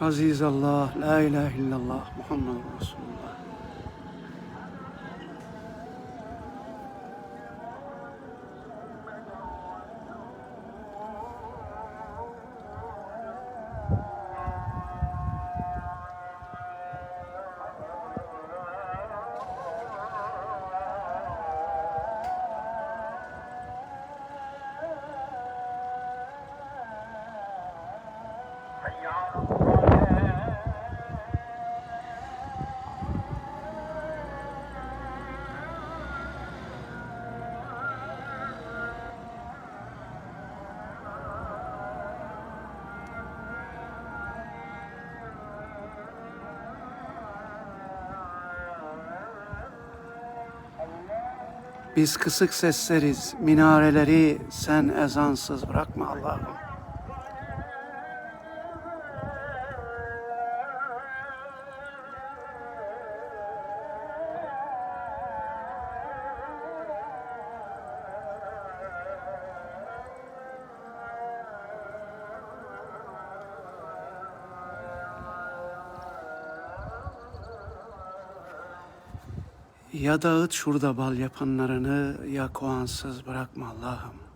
Aziz Allah, La ilahe illallah, Muhammed Resulullah. Biz kısık sesleriz, minareleri sen ezansız bırakma Allah'ım. Ya dağıt şurada bal yapanlarını ya kovansız bırakma Allah'ım.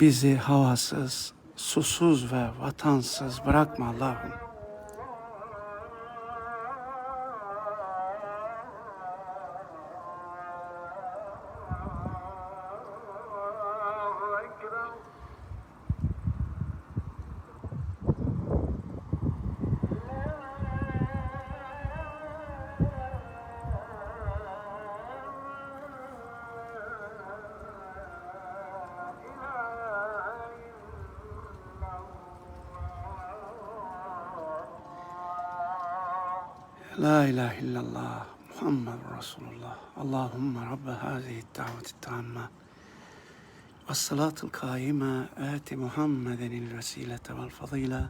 Bizi havasız, susuz ve vatansız bırakma Allah'ım. لا إله إلا الله محمد رسول الله. اللهم رب هذه الدعوة التامة. والصلاة القائمة آت محمد الوسيلة والفضيلة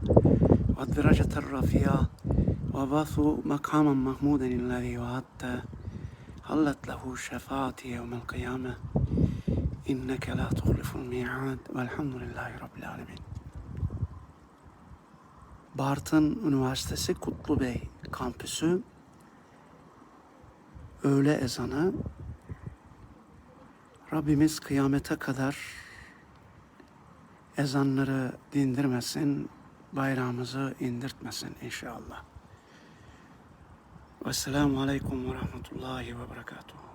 والدرجة الرفيعة وبعث مقاما محمودا الذي وعدته حلت له شفاعتي يوم القيامة. إنك لا تخلف الميعاد. والحمد لله رب العالمين. Bartın Üniversitesi Kutlu Bey. Kampüsü öğle ezanı Rabbimiz kıyamete kadar ezanları dindirmesin, bayrağımızı indirtmesin inşallah. Vesselamu Aleyküm ve Rahmetullahi ve Berekatuhu.